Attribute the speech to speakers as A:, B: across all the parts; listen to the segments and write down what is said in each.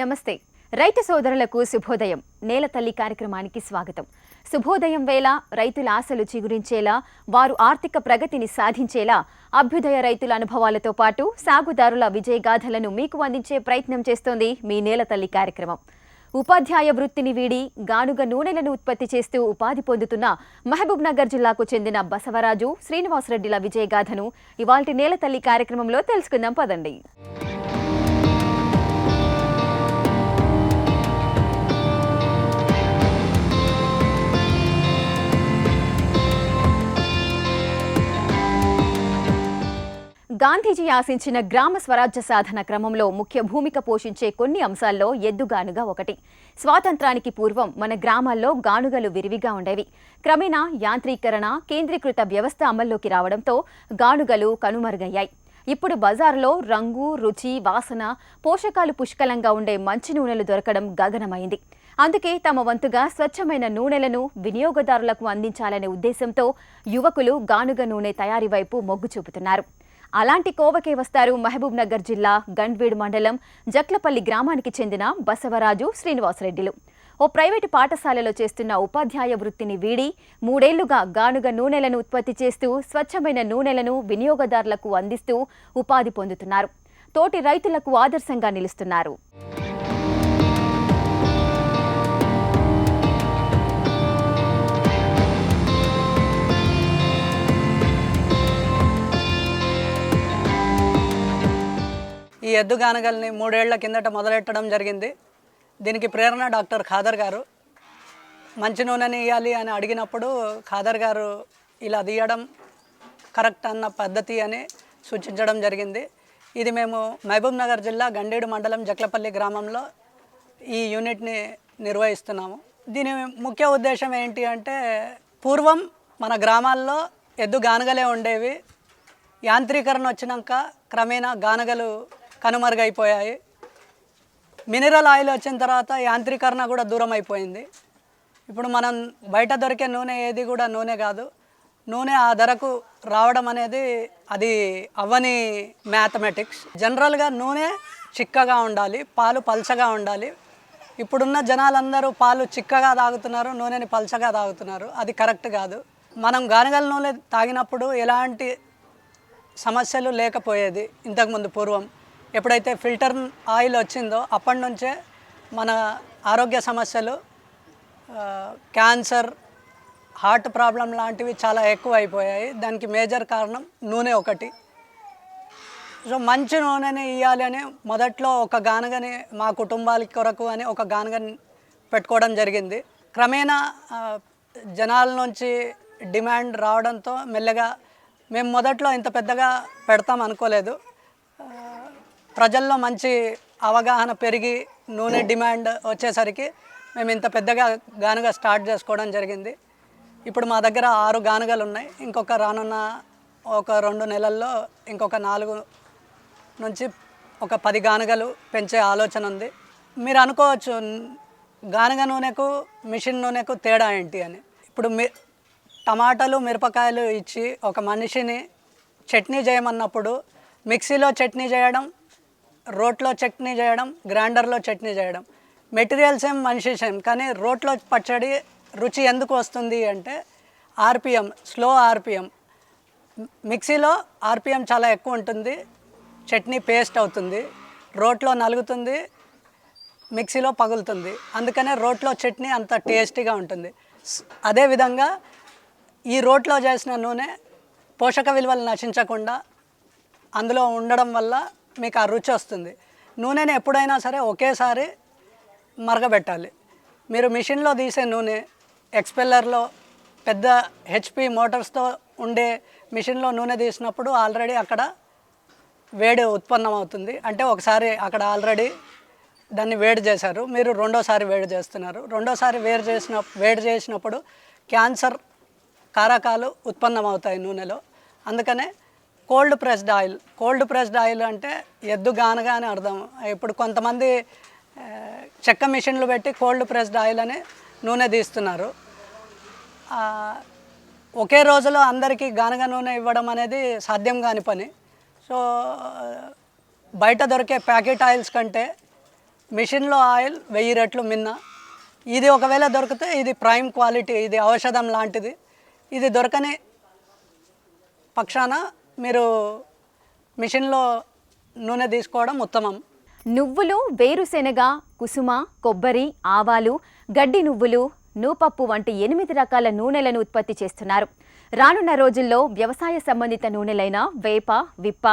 A: నమస్తే. రైతు సోదరులకు శుభోదయం. నేల తల్లి కార్యక్రమానికి స్వాగతం. శుభోదయం వేళ రైతుల ఆశలు చిగురించేలా వారు ఆర్థిక ప్రగతిని సాధించేలా అభ్యుదయ రైతుల అనుభవాలతో పాటు సాగుదారుల విజయగాథలను మీకు అందించే ప్రయత్నం చేస్తోంది మీ నేల తల్లి కార్యక్రమం. ఉపాధ్యాయ వృత్తిని వీడి గానుగ నూనెలను ఉత్పత్తి చేస్తూ ఉపాధి పొందుతున్న మహబూబ్ నగర్ జిల్లాకు చెందిన బసవరాజు శ్రీనివాసరెడ్డిల విజయగాథను ఇవాల్టి నేల తల్లి కార్యక్రమంలో తెలుసుకుందాం. పదండి. గాంధీజీ ఆశించిన గ్రామ స్వరాజ్య సాధన క్రమంలో ముఖ్య భూమిక పోషించే కొన్ని అంశాల్లో ఎద్దుగానుగ ఒకటి. స్వాతంత్రానికి పూర్వం మన గ్రామాల్లో గానుగలు విరివిగా ఉండేవి. క్రమేణా యాంత్రీకరణ కేంద్రీకృత వ్యవస్థ అమల్లోకి రావడంతో గానుగలు కనుమరుగయ్యాయి. ఇప్పుడు బజార్లో రంగు రుచి వాసన పోషకాలు పుష్కలంగా ఉండే మంచి నూనెలు దొరకడం గగనమైంది. అందుకే తమ వంతుగా స్వచ్ఛమైన నూనెలను వినియోగదారులకు అందించాలనే ఉద్దేశంతో యువకులు గానుగ నూనె తయారీ వైపు మొగ్గు చూపుతున్నారు. అలాంటి కోవకే వస్తారు మహబూబ్ నగర్ జిల్లా గండ్వీడ్ మండలం జక్లపల్లి గ్రామానికి చెందిన బసవరాజు శ్రీనివాసరెడ్డిలు. ఓ ప్రైవేటు పాఠశాలలో చేస్తున్న ఉపాధ్యాయ వృత్తిని వీడి మూడేళ్ళుగా గానుగ నూనెలను ఉత్పత్తి చేస్తూ స్వచ్ఛమైన నూనెలను వినియోగదారులకు అందిస్తూ ఉపాధి పొందుతున్నారు. తోటి రైతులకు ఆదర్శంగా నిలుస్తున్నారు.
B: ఈ ఎద్దుగానగల్ని మూడేళ్ళ కిందట మొదలెట్టడం జరిగింది. దీనికి ప్రేరణ డాక్టర్ ఖాదర్ గారు. మంచి నూనెని ఇవ్వాలి అని అడిగినప్పుడు ఖాదర్ గారు ఇలా తీయడం కరెక్ట్ అన్న పద్ధతి అని సూచించడం జరిగింది. ఇది మేము మహబూబ్ నగర్ జిల్లా గండేడు మండలం జక్లపల్లి గ్రామంలో ఈ యూనిట్ని నిర్వహిస్తున్నాము. దీని ముఖ్య ఉద్దేశం ఏంటి అంటే పూర్వం మన గ్రామాల్లో ఎద్దు గానగలే ఉండేవి. యాంత్రీకరణ వచ్చినాక క్రమేణా గానగలు కనుమరుగైపోయాయి. మినరల్ ఆయిల్ వచ్చిన తర్వాత యాంత్రీకరణ కూడా దూరం అయిపోయింది ఇప్పుడు మనం బయట దొరికే నూనె ఏది కూడా నూనె కాదు. నూనె ఆ ధరకు రావడం అనేది అది అవ్వని మ్యాథమెటిక్స్. జనరల్గా నూనె చిక్కగా ఉండాలి పాలు పల్చగా ఉండాలి. ఇప్పుడున్న జనాలందరూ పాలు చిక్కగా తాగుతున్నారు నూనెని పల్చగా తాగుతున్నారు. అది కరెక్ట్ కాదు. మనం గానగల నూనె తాగినప్పుడు ఎలాంటి సమస్యలు లేకపోయేది ఇంతకుముందు పూర్వం. ఎప్పుడైతే ఫిల్టర్ ఆయిల్ వచ్చిందో అప్పటి నుంచే మన ఆరోగ్య సమస్యలు క్యాన్సర్ హార్ట్ ప్రాబ్లం లాంటివి చాలా ఎక్కువ అయిపోయాయి దానికి మేజర్ కారణం నూనె ఒకటి. సో మంచి నూనెని ఇవ్వాలి అని మొదట్లో ఒక గానగని మా కుటుంబాల కొరకు అని ఒక గానగని పెట్టుకోవడం జరిగింది. క్రమేణా జనాల నుంచి డిమాండ్ రావడంతో మెల్లగా మేము మొదట్లో ఇంత పెద్దగా పెడతాం అనుకోలేదు. ప్రజల్లో మంచి అవగాహన పెరిగి నూనె డిమాండ్ వచ్చేసరికి మేము ఇంత పెద్దగా గానుగ స్టార్ట్ చేసుకోవడం జరిగింది. ఇప్పుడు మా దగ్గర ఆరు గానుగలు ఉన్నాయి. ఇంకొక రానున్న ఒక రెండు నెలల్లో ఇంకొక నాలుగు నుంచి ఒక పది గానుగలు పెంచే ఆలోచన ఉంది. మీరు అనుకోవచ్చు గానుగ నూనెకు మిషన్ నూనెకు తేడా ఏంటి అని. ఇప్పుడు మీ టమాటాలు మిరపకాయలు ఇచ్చి ఒక మనిషిని చట్నీ చేయమన్నప్పుడు మిక్సీలో చట్నీ చేయడం రోట్లో చట్నీ చేయడం గ్రైండర్లో చట్నీ చేయడం. మెటీరియల్స్ ఏం మనిషి సేమ్ కానీ రోట్లో పచ్చడి రుచి ఎందుకు వస్తుంది అంటే ఆర్పిఎం స్లో ఆర్పిఎం. మిక్సీలో ఆర్పిఎం చాలా ఎక్కువ ఉంటుంది చట్నీ పేస్ట్ అవుతుంది రోట్లో నలుగుతుంది మిక్సీలో పగులుతుంది. అందుకనే రోట్లో చట్నీ అంత టేస్టీగా ఉంటుంది. అదేవిధంగా ఈ రోట్లో చేసిన నూనె పోషక విలువలు నశించకుండా అందులో ఉండడం వల్ల మీకు ఆ రుచి వస్తుంది. నూనెని ఎప్పుడైనా సరే ఒకేసారి మరగబెట్టాలి. మీరు మిషన్లో తీసే నూనె ఎక్స్పెల్లర్లో పెద్ద హెచ్పి మోటార్స్తో ఉండే మిషన్లో నూనె తీసినప్పుడు ఆల్రెడీ అక్కడ వేడి ఉత్పన్నం అవుతుంది అంటే ఒకసారి అక్కడ ఆల్రెడీ దాన్ని వేడి చేశారు. మీరు రెండోసారి వేడి చేస్తున్నారు. రెండోసారి వేడి చేసిన వేడి చేసినప్పుడు క్యాన్సర్ కారకాలు ఉత్పన్నం అవుతాయి నూనెలో. అందుకనే cold pressed oil. Cold pressed oil అంటే ఎద్దు గానగా అని అర్థం. ఇప్పుడు కొంతమంది చెక్క మిషన్లు పెట్టి కోల్డ్ ప్రెస్డ్ ఆయిల్ అని నూనె తీస్తున్నారు. ఒకే రోజులో అందరికీ గానగ నూనె ఇవ్వడం అనేది సాధ్యం కాని పని. సో బయట దొరికే ప్యాకెట్ ఆయిల్స్ కంటే మిషన్లో ఆయిల్ వెయ్యి రెట్లు మిన్న. ఇది ఒకవేళ దొరికితే ఇది ప్రైమ్ క్వాలిటీ ఇది ఔషధం లాంటిది. ఇది దొరకని పక్షాన మీరు మిషన్లో నూనె తీసుకోవడం ఉత్తమం.
A: నువ్వులు వేరుశెనగ కుసుమ కొబ్బరి ఆవాలు గడ్డి నువ్వులు నూపప్పు వంటి ఎనిమిది రకాల నూనెలను ఉత్పత్తి చేస్తున్నారు. రానున్న రోజుల్లో వ్యవసాయ సంబంధిత నూనెలైన వేప విప్ప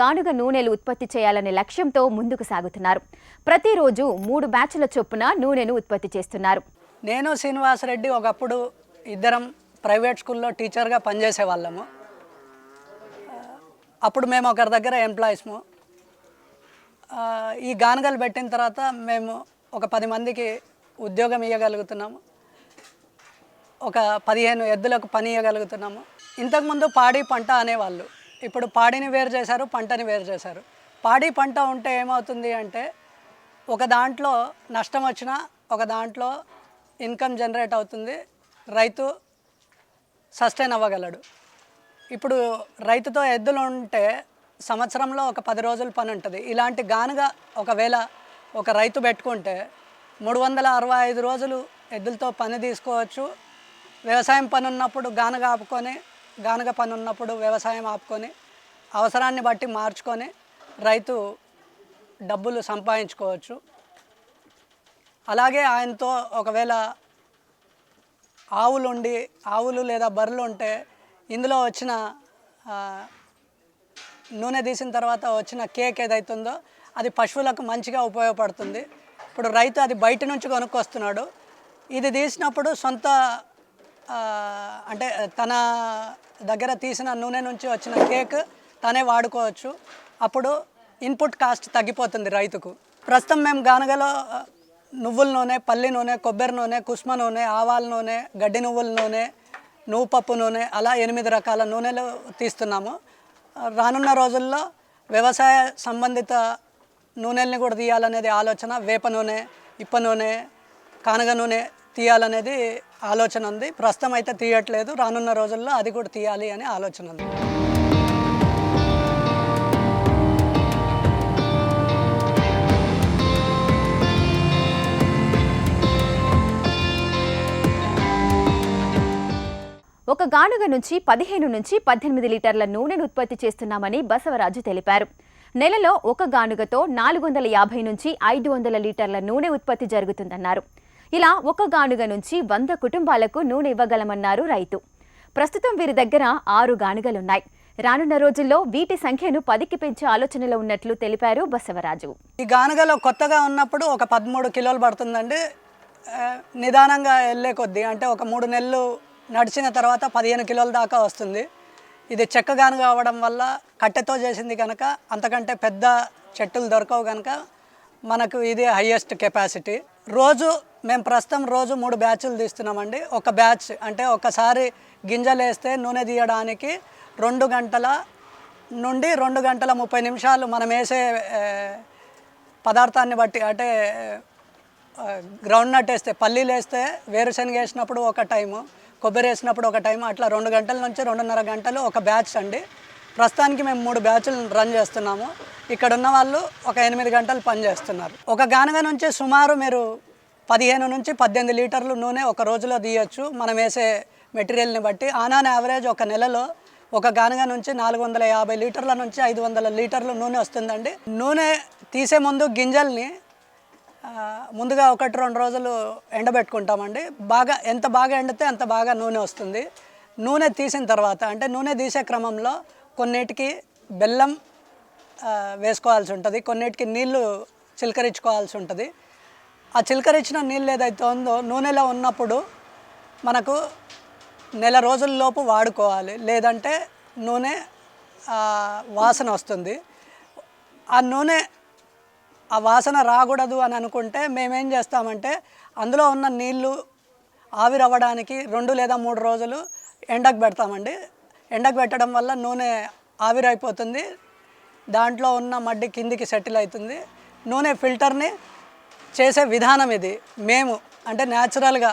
A: గానుగ నూనెలు ఉత్పత్తి చేయాలనే లక్ష్యంతో ముందుకు సాగుతున్నారు. ప్రతిరోజు మూడు బ్యాచ్ల చొప్పున నూనెను ఉత్పత్తి చేస్తున్నారు.
B: నేను శ్రీనివాసరెడ్డి ఒకప్పుడు ఇద్దరం ప్రైవేట్ స్కూల్లో టీచర్గా పనిచేసే వాళ్ళము అప్పుడు మేము ఒకరి దగ్గర ఎంప్లాయీస్ము ఈ గానగలు పెట్టిన తర్వాత మేము ఒక పది మందికి ఉద్యోగం ఇవ్వగలుగుతున్నాము ఒక పదిహేను ఎద్దులకు పని ఇవ్వగలుగుతున్నాము ఇంతకుముందు పాడి పంట అనేవాళ్ళు. ఇప్పుడు పాడిని వేరు చేశారు పంటని వేరు చేశారు. పాడి పంట ఉంటే ఏమవుతుంది అంటే ఒక దాంట్లో నష్టం వచ్చినా ఒక దాంట్లో ఇన్కమ్ జనరేట్ అవుతుంది. రైతు సస్టైన్ అవ్వగలడు. ఇప్పుడు రైతుతో ఎద్దులు ఉంటే సంవత్సరంలో ఒక పది రోజుల పని ఉంటుంది. ఇలాంటి గానుగా ఒకవేళ ఒక రైతు పెట్టుకుంటే మూడు వందల అరవై ఐదు రోజులు ఎద్దులతో పని తీసుకోవచ్చు. వ్యవసాయం పని ఉన్నప్పుడు గానుగ ఆపుకొని గానుగ పని ఉన్నప్పుడు వ్యవసాయం ఆపుకొని అవసరాన్ని బట్టి మార్చుకొని రైతు డబ్బులు సంపాదించుకోవచ్చు. అలాగే ఆయనతో ఒకవేళ ఆవులు ఉండి ఆవులు లేదా బర్రెలు ఉంటే ఇందులో వచ్చిన నూనె తీసిన తర్వాత వచ్చిన కేక్ ఏదైతుందో అది పశువులకు మంచిగా ఉపయోగపడుతుంది. ఇప్పుడు రైతు అది బయట నుంచి కొనుక్కొస్తున్నాడు. ఇది తీసినప్పుడు సొంత అంటే తన దగ్గర తీసిన నూనె నుంచి వచ్చిన కేక్ తనే వాడుకోవచ్చు. అప్పుడు ఇన్పుట్ కాస్ట్ తగ్గిపోతుంది రైతుకు. ప్రస్తుతం మేము గానగలో నువ్వుల నూనె పల్లి నూనె కొబ్బరి నూనె కుస్మ నూనె ఆవాల నూనె గడ్డి నువ్వుల నూనె నువ్వు పప్పు నూనె అలా ఎనిమిది రకాల నూనెలు తీస్తున్నాము. రానున్న రోజుల్లో వ్యవసాయ సంబంధిత నూనెల్ని కూడా తీయాలనేది ఆలోచన వేప నూనె ఇప్ప నూనె కానగ నూనె తీయాలనేది ఆలోచన ఉంది. ప్రస్తుతం అయితే తీయట్లేదు రానున్న రోజుల్లో అది కూడా తీయాలి అనే ఆలోచన ఉంది.
A: ఒక గానుగ నుంచి పదిహేను నుంచి పద్దెనిమిది లీటర్ల నూనెను ఉత్పత్తి చేస్తున్నామని బసవరాజు తెలిపారు. నెలలో ఒక గానుగతో నాలుగు వందల యాభై నుంచి ఐదు వందల లీటర్ల నూనె ఉత్పత్తి జరుగుతుందన్నారు. ఇలా ఒక గానుగ నుంచి వంద కుటుంబాలకు నూనె ఇవ్వగలమన్నారు రైతు. ప్రస్తుతం వీరి దగ్గర ఆరు గానుగలున్నాయి. రానున్న రోజుల్లో వీటి సంఖ్యను పదికి పెంచే ఆలోచనలో ఉన్నట్లు తెలిపారు బసవరాజు.
B: ఈ గానుగలో కొత్తగా ఉన్నప్పుడు ఒక పదమూడు కిలోలు పడుతుందండి. నిదానంగా వెళ్ళే కొద్దీ అంటే ఒక మూడు నెలలు నడిచిన తర్వాత పదిహేను కిలోల దాకా వస్తుంది. ఇది చెక్క కావడం వల్ల కట్టెతో చేసింది కనుక అంతకంటే పెద్ద చెట్టులు దొరకవు కనుక మనకు ఇది హయ్యెస్ట్ కెపాసిటీ. రోజు మేము ప్రస్తుతం రోజు మూడు బ్యాచ్లు తీస్తున్నామండి. ఒక బ్యాచ్ అంటే ఒకసారి గింజలు వేస్తే నూనె తీయడానికి రెండు గంటల నుండి రెండు గంటల ముప్పై నిమిషాలు మనం వేసే పదార్థాన్ని బట్టి అంటే గ్రౌండ్ నట్ వేస్తే పల్లీలు వేస్తే వేరుశనగ వేసినప్పుడు ఒక టైము. కొబ్బరి వేసినప్పుడు ఒక టైం అట్లా రెండు గంటల నుంచి రెండున్నర గంటలు ఒక బ్యాచ్ అండి. ప్రస్తుతానికి మేము మూడు బ్యాచ్లు రన్ చేస్తున్నాము. ఇక్కడ ఉన్న వాళ్ళు ఒక ఎనిమిది గంటలు పని చేస్తున్నారు. ఒక గానగ నుంచి సుమారు మీరు పదిహేను నుంచి పద్దెనిమిది లీటర్లు నూనె ఒక రోజులో తీయచ్చు. మనం వేసే మెటీరియల్ని బట్టి ఆన్ ఆన్ యావరేజ్ ఒక నెలలో ఒక గానగ నుంచి నాలుగు వందల యాభై లీటర్ల నుంచి ఐదు వందల లీటర్లు నూనె వస్తుందండి. నూనె తీసే ముందు గింజల్ని ముందుగా ఒకటి రెండు రోజులు ఎండబెట్టుకుంటామండి. బాగా ఎంత బాగా ఎండితే అంత బాగా నూనె వస్తుంది. నూనె తీసిన తర్వాత అంటే నూనె తీసే క్రమంలో కొన్నిటికి బెల్లం వేసుకోవాల్సి ఉంటుంది. కొన్నిటికి నీళ్ళు చిలకరించుకోవాల్సి ఉంటుంది. ఆ చిలకరించిన నీళ్ళు ఏదైతే ఉందో నూనెలో ఉన్నప్పుడు మనకు నెల రోజుల్లోపు వాడుకోవాలి. లేదంటే నూనె వాసన వస్తుంది. ఆ నూనె ఆ వాసన రాకూడదు అని అనుకుంటే మేమేం చేస్తామంటే అందులో ఉన్న నీళ్ళు ఆవిరవ్వడానికి రెండు లేదా మూడు రోజులు ఎండకు పెడతామండి. ఎండకు పెట్టడం వల్ల నూనె ఆవిరైపోతుంది. దాంట్లో ఉన్న మడ్డి కిందికి సెటిల్ అవుతుంది. నూనె ఫిల్టర్ని చేసే విధానం ఇది. మేము అంటే న్యాచురల్గా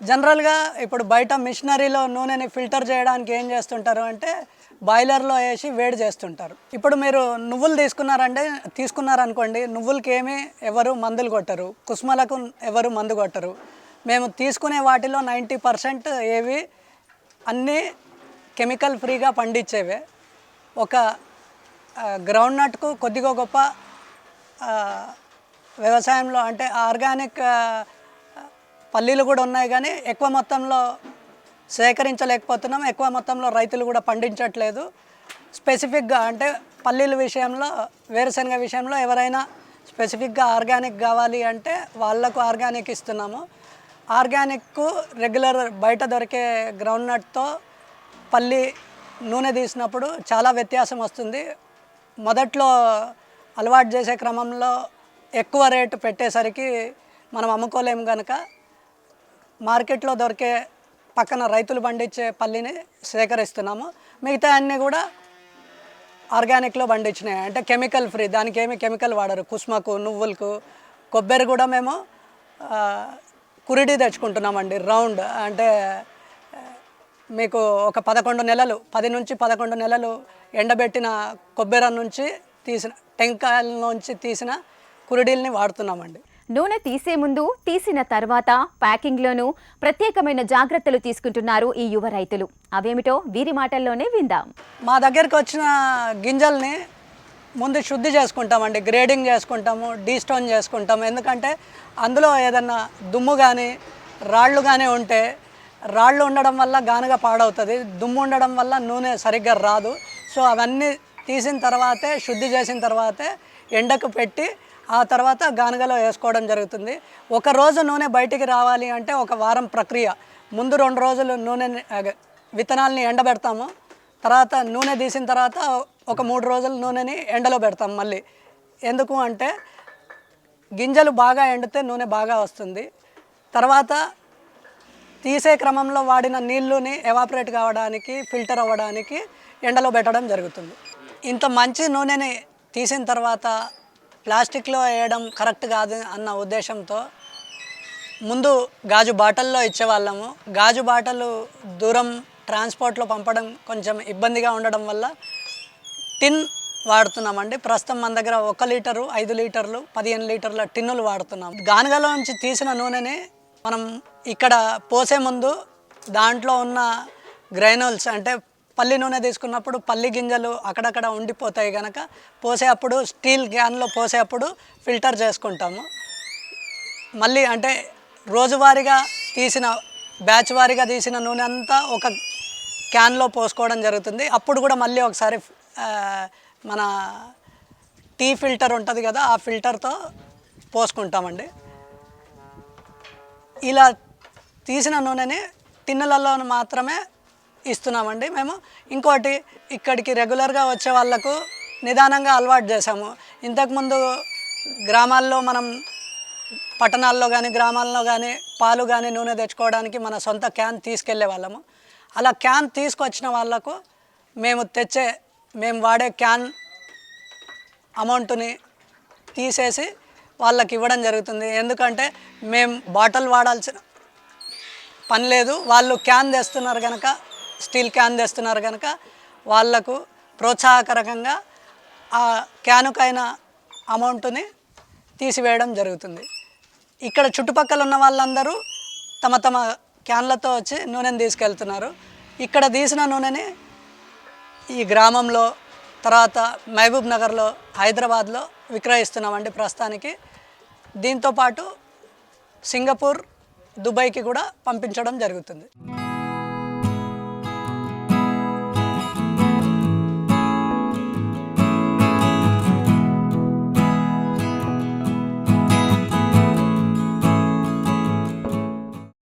B: జనరల్గా ఇప్పుడు బయట మిషనరీలో నూనెని ఫిల్టర్ చేయడానికి ఏం చేస్తుంటారు అంటే బాయిలర్లో వేసి వేడి చేస్తుంటారు. ఇప్పుడు మీరు నువ్వులు తీసుకున్నారంటే తీసుకున్నారనుకోండి నువ్వులకి ఏమీ ఎవరు మందులు కొట్టరు. కుసుమలకు ఎవరు మందు కొట్టరు. మేము తీసుకునే వాటిలో నైంటీ పర్సెంట్ ఏవి అన్నీ కెమికల్ ఫ్రీగా పండించేవే. ఒక గ్రౌండ్ నట్కు కొద్దిగా గొప్ప వ్యవసాయంలో అంటే ఆర్గానిక్ పల్లీలు కూడా ఉన్నాయి కానీ ఎక్కువ మొత్తంలో సేకరించలేకపోతున్నాం. ఎక్కువ మొత్తంలో రైతులు కూడా పండించట్లేదు. స్పెసిఫిక్గా అంటే పల్లీల విషయంలో వేరుశనగ విషయంలో ఎవరైనా స్పెసిఫిక్గా ఆర్గానిక్ కావాలి అంటే వాళ్ళకు ఆర్గానిక్ ఇస్తున్నాము. ఆర్గానిక్ రెగ్యులర్ బయట దొరికే గ్రౌండ్ నట్తో పల్లి నూనె తీసినప్పుడు చాలా వ్యత్యాసం వస్తుంది. మొదట్లో అలవాటు చేసే క్రమంలో ఎక్కువ రేటు పెట్టేసరికి మనం అమ్ముకోలేము కనుక మార్కెట్లో దొరికే పక్కన రైతులు పండించే పల్లిని సేకరిస్తున్నాము. మిగతా అన్నీ కూడా ఆర్గానిక్లో పండించినాయి. అంటే కెమికల్ ఫ్రీ దానికి ఏమి కెమికల్ వాడరు. కుస్మకు నువ్వులకు కొబ్బరి కూడా మేము కురిడి తెచ్చుకుంటున్నామండి రౌండ్. అంటే మీకు ఒక పదకొండు నెలలు పది నుంచి పదకొండు నెలలు ఎండబెట్టిన కొబ్బరి నుంచి తీసిన టెంకాయల నుంచి తీసిన కురిడీల్ని వాడుతున్నామండి.
A: నూనె తీసే ముందు తీసిన తర్వాత ప్యాకింగ్లోనూ ప్రత్యేకమైన జాగ్రత్తలు తీసుకుంటున్నారు ఈ యువ రైతులు. అవేమిటో వీరి మాటల్లోనే విందాం.
B: మా దగ్గరకు వచ్చిన గింజల్ని ముందు శుద్ధి చేసుకుంటామండి. గ్రేడింగ్ చేసుకుంటాము డీస్టోన్ చేసుకుంటాము. ఎందుకంటే అందులో ఏదన్నా దుమ్ము కానీ రాళ్ళు కానీ ఉంటే రాళ్ళు ఉండడం వల్ల గానుగా పాడవుతుంది. దుమ్ము ఉండడం వల్ల నూనె సరిగ్గా రాదు. సో అవన్నీ తీసిన తర్వాతే శుద్ధి చేసిన తర్వాతే ఎండకు పెట్టి ఆ తర్వాత గానుగలో వేసుకోవడం జరుగుతుంది. ఒక రోజు నూనె బయటికి రావాలి అంటే ఒక వారం ప్రక్రియ. ముందు రెండు రోజులు నూనె విత్తనాలని ఎండబెడతాము. తర్వాత నూనె తీసిన తర్వాత ఒక మూడు రోజులు నూనెని ఎండలో పెడతాం మళ్ళీ. ఎందుకు అంటే గింజలు బాగా ఎండితే నూనె బాగా వస్తుంది. తర్వాత తీసే క్రమంలో వాడిన నీళ్ళుని ఎవాపరేట్ కావడానికి ఫిల్టర్ అవ్వడానికి ఎండలో పెట్టడం జరుగుతుంది. ఇంత మంచి నూనెని తీసిన తర్వాత ప్లాస్టిక్లో వేయడం కరెక్ట్ కాదు అన్న ఉద్దేశంతో ముందు గాజు బాటల్లో ఇచ్చేవాళ్ళము. గాజు బాటలు దూరం ట్రాన్స్పోర్ట్లో పంపడం కొంచెం ఇబ్బందిగా ఉండడం వల్ల టిన్ వాడుతున్నామండి. ప్రస్తుతం మన దగ్గర ఒక లీటరు ఐదు లీటర్లు పదిహేను లీటర్ల టిన్నులు వాడుతున్నాం. గానుగలో నుంచి తీసిన నూనెని మనం ఇక్కడ పోసే ముందు దాంట్లో ఉన్న గ్రైనోల్స్ అంటే పల్లి నూనె తీసుకున్నప్పుడు పల్లి గింజలు అక్కడక్కడ ఉండిపోతాయి కనుక పోసేటప్పుడు స్టీల్ క్యాన్లో పోసేటప్పుడు ఫిల్టర్ చేసుకుంటాము. మళ్ళీ అంటే రోజువారీగా తీసిన బ్యాచ్ వారీగా తీసిన నూనె అంతా ఒక క్యాన్లో పోసుకోవడం జరుగుతుంది. అప్పుడు కూడా మళ్ళీ ఒకసారి మన టీ ఫిల్టర్ ఉంటుంది కదా ఆ ఫిల్టర్తో పోసుకుంటామండి. ఇలా తీసిన నూనెని టిన్నులలో మాత్రమే ఇస్తున్నామండి మేము. ఇంకోటి ఇక్కడికి రెగ్యులర్గా వచ్చే వాళ్ళకు నిదానంగా అలవాటు చేసాము ఇంతకుముందు గ్రామాల్లో మనం పట్టణాల్లో కానీ గ్రామాల్లో కానీ పాలు కానీ నూనె తెచ్చుకోవడానికి మన సొంత క్యాన్ తీసుకెళ్ళే వాళ్ళము. అలా క్యాన్ తీసుకొచ్చిన వాళ్ళకు మేము తెచ్చే మేము వాడే క్యాన్ అమౌంట్ని తీసేసి వాళ్ళకి ఇవ్వడం జరుగుతుంది. ఎందుకంటే మేము బాటిల్ వాడాల్సిన పని లేదు. వాళ్ళు క్యాన్ తెస్తున్నారు కనుక స్టీల్ క్యాన్ తెస్తున్నారు కనుక వాళ్ళకు ప్రోత్సాహకరకంగా ఆ క్యానుకైన అమౌంట్ని తీసివేయడం జరుగుతుంది. ఇక్కడ చుట్టుపక్కల ఉన్న వాళ్ళందరూ తమ తమ క్యాన్లతో వచ్చి నూనెని తీసుకెళ్తున్నారు. ఇక్కడ తీసిన నూనెని ఈ గ్రామంలో తర్వాత మహబూబ్ నగర్లో హైదరాబాద్లో విక్రయిస్తున్నామండి ప్రస్తుతానికి. దీంతోపాటు సింగపూర్ దుబాయ్కి కూడా పంపించడం జరుగుతుంది.